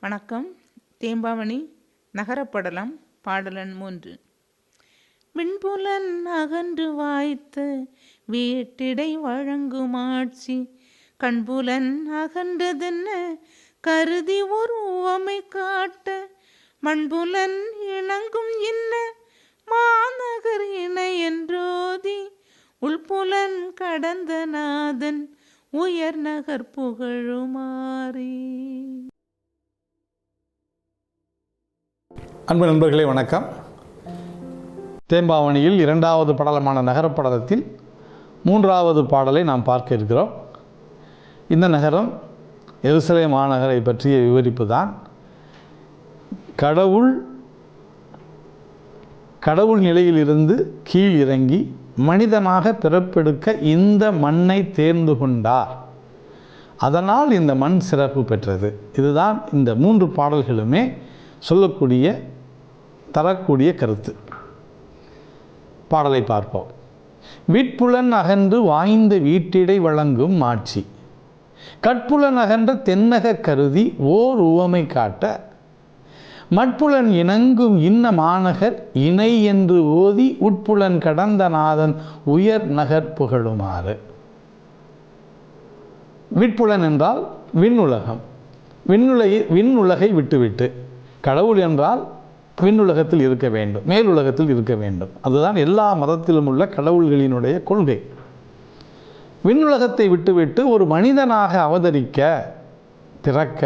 வணக்கம். தேம்பாவணி நகரப்படலம் பாடலன் மூன்று. விண்புலன் அகன்று வாய்த்த வீட்டிடை வழங்கும் ஆட்சி. கண்புலன் அகன்றதென்ன? கருதி ஒரு உவமை காட்ட. மண்புலன் இணங்கும் இன்ன மாநகர் இணை என்றோதி. உள்புலன் கடந்த நாதன் உயர் நகர் புகழுமாறே அன்பு நண்பர்களே வணக்கம். தேம்பாவணியில் இரண்டாவது படலமான நகரப்படலத்தில் மூன்றாவது பாடலை நாம் பார்க்க இருக்கிறோம். இந்த நகரம் எருசலே மாநகரை பற்றிய விவரிப்பு தான் கடவுள் கடவுள் நிலையிலிருந்து கீழ் இறங்கி மனிதனாக பிறப்பெடுக்க இந்த மண்ணை தேர்ந்து கொண்டார். அதனால் இந்த மண் சிறப்பு பெற்றது. இதுதான் இந்த மூன்று பாடல்களுமே சொல்லக்கூடிய தரக்கூடிய கருத்து. பாடலை பார்ப்போம். விட்புலன் அகன்று வாய்ந்த வீட்டிடை வழங்கும் மாட்சி. கட்புலன் அகன்ற தென்னக கருதி ஓர் உவமை காட்ட. மட்புலன் இணங்கும் இன்ன மாநகர் இணை என்று ஓதி உட்புலன் கடந்த நாதன் உயர் நகர் புகழுமாறு. விட்புலன் என்றால் விண்ணுலகம். விண்ணுலகை விண்ணுலகை விட்டுவிட்டு. கடவுள் என்றால் விண்ணுலகத்தில் இருக்க வேண்டும் மேலுலகத்தில் இருக்க வேண்டும். அதுதான் எல்லா மதத்திலும் உள்ள கடவுள்களினுடைய கொள்கை. விண்ணுலகத்தை விட்டுவிட்டு ஒரு மனிதனாக அவதரிக்க பிறக்க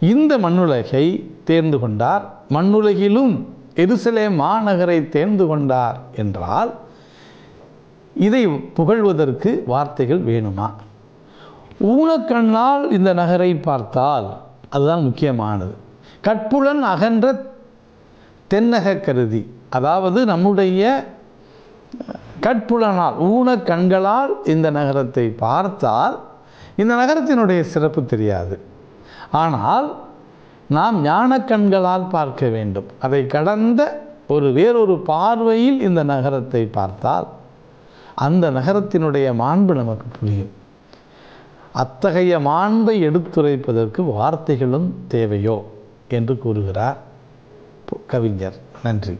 இந்த மண்ணுலகை தேர்ந்து கொண்டார். மண்ணுலகிலும் எருசலே மாநகரை தேர்ந்து கொண்டார் என்றால் இதை புகழ்வதற்கு வார்த்தைகள் வேணுமா? ஊனக்கண்ணால் இந்த நகரை பார்த்தால் அதுதான் முக்கியமானது. கற்புலன் அகன்ற தென்னக கருதி. அதாவது நம்முடைய கட்புலனால் ஊன கண்களால் இந்த நகரத்தை பார்த்தால் இந்த நகரத்தினுடைய சிறப்பு தெரியாது. ஆனால் நாம் ஞான கண்களால் பார்க்க வேண்டும். அதை கடந்த ஒரு வேறொரு பார்வையில் இந்த நகரத்தை பார்த்தால் அந்த நகரத்தினுடைய மாண்பு நமக்கு புரியும். அத்தகைய மாண்பை எடுத்துரைப்பதற்கு வார்த்தைகளும் தேவையோ? என்று கூறுகிறார். கவிஞர். நன்றி.